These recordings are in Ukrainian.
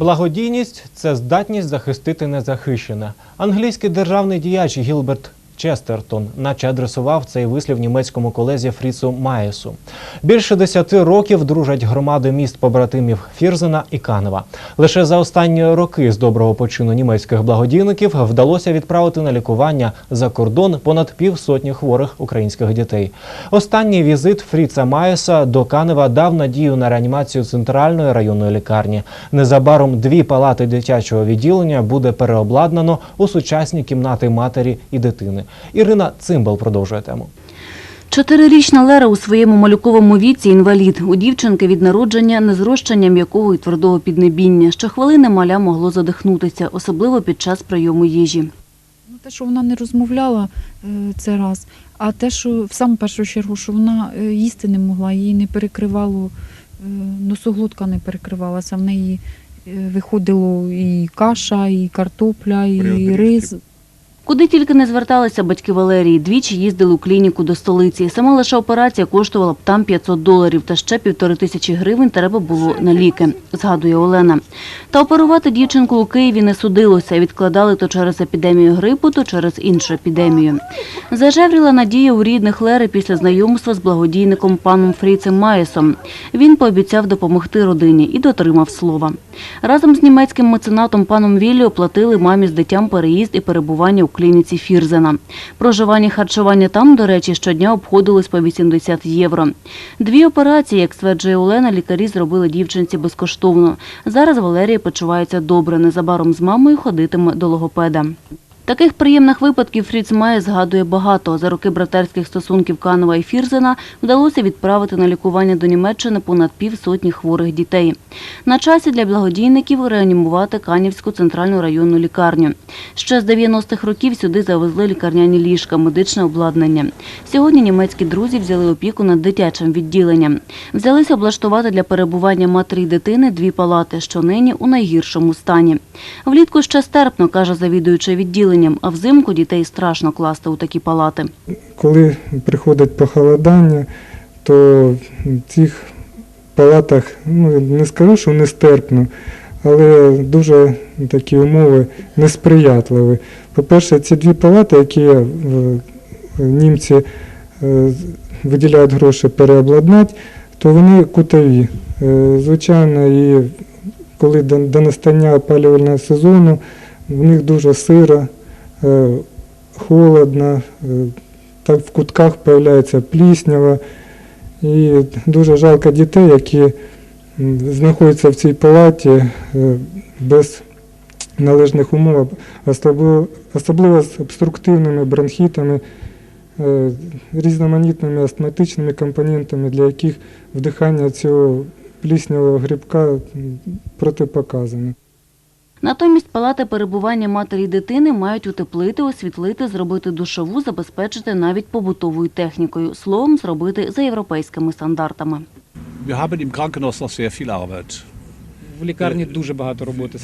Благодійність це здатність захистити незахищене. Англійський державний діяч Гілберт Честертон, наче адресував цей вислів німецькому колезі Фріцу Маєсу. Більше десяти років дружать громади міст побратимів Фірзена і Канева. Лише за останні роки з доброго почину німецьких благодійників вдалося відправити на лікування за кордон понад півсотні хворих українських дітей. Останній візит Фріца Маєса до Канева дав надію на реанімацію центральної районної лікарні. Незабаром дві палати дитячого відділення буде переобладнано у сучасні кімнати матері і дитини. Ірина Цимбал продовжує тему. Чотирирічна Лера у своєму малюковому віці інвалід. У дівчинки від народження незрощення м'якого і твердого піднебіння. Щохвилини маля могло задихнутися, особливо під час прийому їжі. Ну, те, що вона не розмовляла е, це раз, а те, що в саму першу чергу, що вона е, їсти не могла, її не перекривало, е, носоглотка не перекривалася, в неї виходило і каша, і картопля, і рис. Куди тільки не зверталися батьки Валерії, двічі їздили у клініку до столиці. Сама лише операція коштувала б там 500 доларів, та ще півтори тисячі гривень треба було на ліки, згадує Олена. Та оперувати дівчинку у Києві не судилося. Відкладали то через епідемію грипу, то через іншу епідемію. Зажевріла надія у рідних Лери після знайомства з благодійником паном Фріцем Маєсом. Він пообіцяв допомогти родині і дотримав слова. Разом з німецьким меценатом паном Віллі оплатили мамі з дитям переїзд і перебування у клініці Фірзена. Проживання і харчування там, до речі, щодня обходилось по 80 євро. Дві операції, як стверджує Олена, лікарі зробили дівчинці безкоштовно. Зараз Валерія почувається добре. Незабаром з мамою ходитиме до логопеда. Таких приємних випадків Фріц Має згадує багато. За роки братерських стосунків Канова і Фірзена вдалося відправити на лікування до Німеччини понад півсотні хворих дітей. На часі для благодійників реанімувати Канівську центральну районну лікарню. Ще з 90-х років сюди завезли лікарняні ліжка, медичне обладнання. Сьогодні німецькі друзі взяли опіку над дитячим відділенням. Взялися облаштувати для перебування матері й дитини дві палати, що нині у найгіршому стані. Влітку ще стерпно, каже завідуючий відділенням, а взимку дітей страшно класти у такі палати. Коли приходить похолодання, то в цих палатах, ну не скажу, що нестерпно, але дуже такі умови несприятливі. По-перше, ці дві палати, які німці е, виділяють гроші переобладнати, то вони кутові. Е, Звичайно, і коли до, настання опалювального сезону, в них дуже сиро, е, холодно, е, так в кутках з'являється пліснява. І дуже жалко дітей, які знаходяться в цій палаті е, без належних умов, особливо, з обструктивними бронхітами, е, різноманітними астматичними компонентами, для яких вдихання цього пліснявого грибка м, протипоказано. Натомість палати перебування матері й дитини мають утеплити, освітлити, зробити душову, забезпечити навіть побутовою технікою. Словом, зробити за європейськими стандартами. В лікарні дуже багато роботи.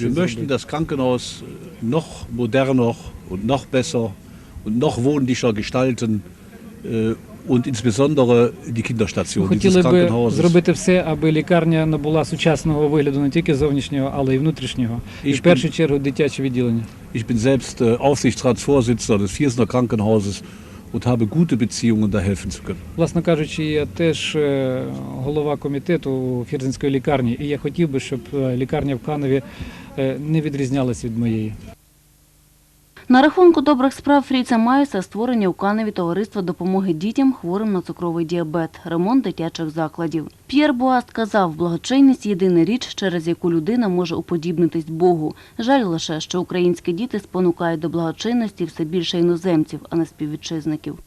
Noch moderner und noch besser und noch wohnlicher gestalten äh, und insbesondere die Kinderstation dieses хотіли би Krankenhauses. зробити все, аби лікарня набула сучасного вигляду не тільки зовнішнього, але й внутрішнього. І в першу чергу дитяче відділення. Ich bin selbst äh, Aufsichtsratsvorsitzender des Viersener Krankenhauses und habe gute Beziehungen, da helfen zu können. Власне кажучи, я теж е, голова комітету Фірзенської лікарні, і я хотів би, щоб е, лікарня в Канові е, не відрізнялася від моєї. На рахунку добрих справ Фріця Майса створення у Каневі товариства допомоги дітям хворим на цукровий діабет, ремонт дитячих закладів. П'єр Буаст казав, благочинність – єдина річ, через яку людина може уподібнитись Богу. Жаль лише, що українські діти спонукають до благочинності все більше іноземців, а не співвітчизників.